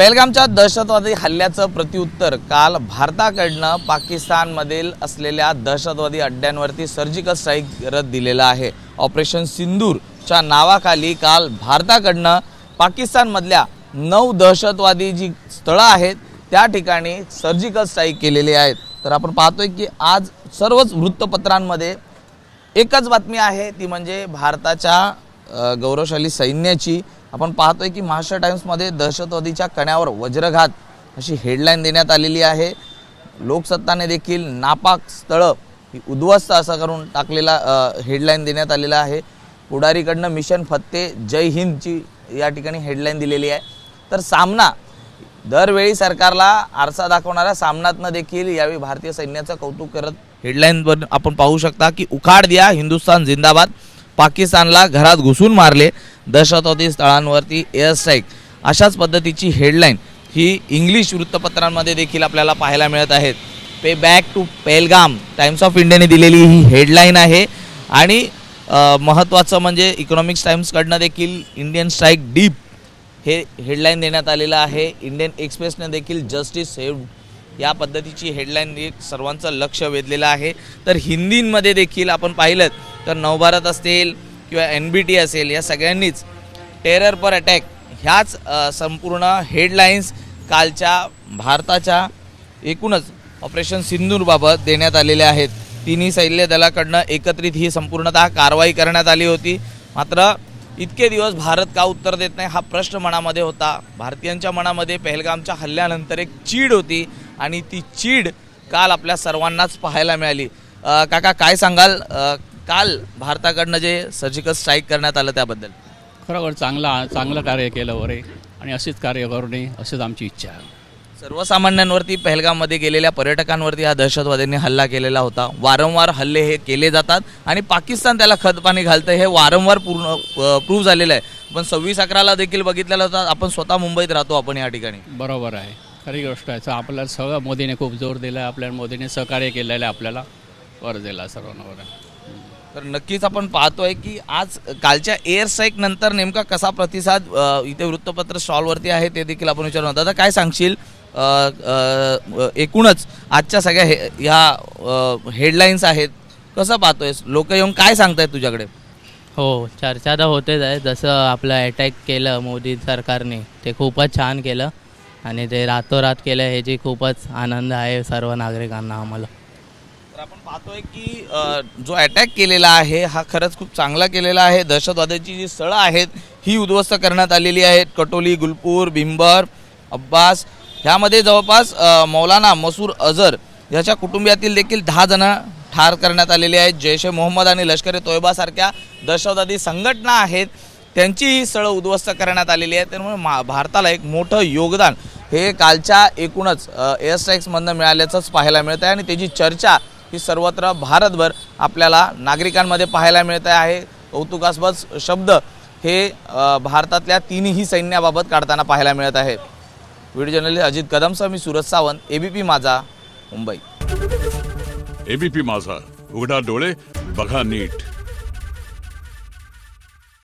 पहलगामच्या दहशतवादी हल्ल्याचं प्रत्युत्तर काल भारताकडनं पाकिस्तानमधील असलेल्या दहशतवादी अड्ड्यांवरती सर्जिकल स्ट्राईक करत दिलेला आहे. ऑपरेशन सिंदूरच्या नावाखाली काल भारताकडनं पाकिस्तानमधल्या नऊ दहशतवादी जी स्थळं आहेत त्या ठिकाणी सर्जिकल स्ट्राईक केलेली आहेत. तर आपण पाहतोय की आज सर्वच वृत्तपत्रांमध्ये एकच बातमी आहे ती म्हणजे भारताच्या गौरवशाली सैन्याची आपण पाहतोय की महाराष्ट्र टाइम्समध्ये दहशतवादीच्या कण्यावर वज्रघात अशी हेडलाईन देण्यात आलेली आहे. लोकसत्ताने देखील नापाक स्थळं ही उद्ध्वस्त असं करून टाकलेला हेडलाईन देण्यात आलेला आहे. पुढारीकडनं मिशन फत्ते जय हिंदची या ठिकाणी हेडलाईन दिलेली आहे. तर सामना दरवेळी सरकारला आरसा दाखवणाऱ्या सामनातनं देखील यावेळी भारतीय सैन्याचं कौतुक करत हेडलाईनवर आपण पाहू शकता की उखाड द्या हिंदुस्थान जिंदाबाद. पाकिस्तानला घरात घुसून मारले. दहशतवादी स्थळांवरती एअर स्ट्राईक अशाच पद्धतीची हेडलाईन ही इंग्लिश वृत्तपत्रांमध्ये देखील आपल्याला पाहायला मिळत आहेत. Pay back to Pahalgam. Times of इंडियाने दिलेली ही हेडलाईन आहे. आणि महत्त्वाचं म्हणजे इकॉनॉमिक्स टाइम्सकडनं देखील इंडियन स्ट्राईक डीप हे हेडलाईन देण्यात आलेलं आहे. इंडियन एक्सप्रेसने देखील जस्टिस सेव्ह या पद्धतीची हेडलाईन एक सर्वांचं लक्ष वेधलेलं आहे. तर हिंदींमध्ये देखील आपण पाहिलं तर नवभारत असतील किंवा एन बी टी असेल या सगळ्यांनीच टेरर पर अटॅक ह्याच संपूर्ण हेडलाईन्स कालच्या भारताच्या एकूणच ऑपरेशन सिंदूरबाबत देण्यात आलेल्या आहेत. तिन्ही सैन्य दलाकडनं एकत्रित ही संपूर्णतः कारवाई करण्यात आली होती. मात्र इतके दिवस भारत का उत्तर देत नाही हा प्रश्न मनामध्ये होता. भारतीयांच्या मनामध्ये पहलगामच्या हल्ल्यानंतर एक चीड होती आणि ती चीड काल आपल्या सर्वांनाच पाहायला मिळाली. काका काय सांगाल? काल भारताकडनं जे सर्जिकल स्ट्राईक करण्यात आलं त्याबद्दल. खरोखर चांगला चांगलं कार्य केलं वरे आणि अशीच कार्य करू नये अशीच आमची इच्छा आहे. सर्वसामान्यांवरती पहलगाममध्ये गेलेल्या पर्यटकांवरती हा दहशतवाद्यांनी हल्ला केलेला होता. वारंवार हल्ले हे केले जातात आणि पाकिस्तान त्याला खतपाणी घालतं हे वारंवार पूर्ण प्रूव्ह झालेलं आहे. पण सव्वीस अकराला देखील बघितलेलं होतं. आपण स्वतः मुंबईत राहतो आपण या ठिकाणी. बरोबर आहे. खरी गोष्ट आहे. आपल्याला सगळं मोदीने खूप जोर दिला आहे आपल्याला मोदीने सहकार्य केलेलं आहे आपल्याला. वर दिला सर्वांना तर नक्कीच आपण पाहतोय की आज कालच्या एअर स्ट्राईक नंतर नेमका कसा प्रतिसाद इथे वृत्तपत्र स्टॉलवरती आहे ते देखील आपण विचारून आता काय सांगशील? एकूणच आजच्या सगळ्या हे ह्या हेडलाईन्स आहेत. कसं पाहतोय लोक येऊन काय सांगतायत तुझ्याकडे? हो चर्चा तर होतेच आहे. जसं आपलं अटॅक केलं मोदी सरकारने ते खूपच छान केलं. आणि ते रातोरात केलं ह्याची खूपच आनंद आहे सर्व नागरिकांना आम्हाला. आपण पाहतोय की जो अटॅक केलेला आहे हा खरंच खूप चांगला केलेला आहे. दहशतवाद्याची जी स्थळं आहेत ही उद्ध्वस्त करण्यात आलेली आहेत. कटोली गुलपूर भिंबर अब्बास. ह्यामध्ये जवळपास मौलाना मसूर अझर याच्या कुटुंबियातील देखील दहा जण ठार करण्यात आलेले आहेत. जैश ए मोहम्मद आणि लष्कर ए तोयबासारख्या दहशतवादी संघटना आहेत. त्यांची ही स्थळं उद्ध्वस्त करण्यात आलेली आहेत. त्यामुळे मा भारताला एक मोठं योगदान हे कालच्या एकूणच एअर स्ट्राईक्समधनं मिळाल्याचंच पाहायला मिळतं आहे आणि त्याची चर्चा ही सर्वत्र भारतभर आपल्याला नागरिकांमध्ये पाहायला मिळत आहे. कौतुकास्पद शब्द हे भारतातल्या तीनही सैन्याबाबत काढताना पाहायला मिळत आहे. व्हिडिओ जर्नलिस्ट अजित कदमसह मी सुरज सावंत एबीपी माझा मुंबई. एबीपी माझा. उघडा डोळे बघा नीट.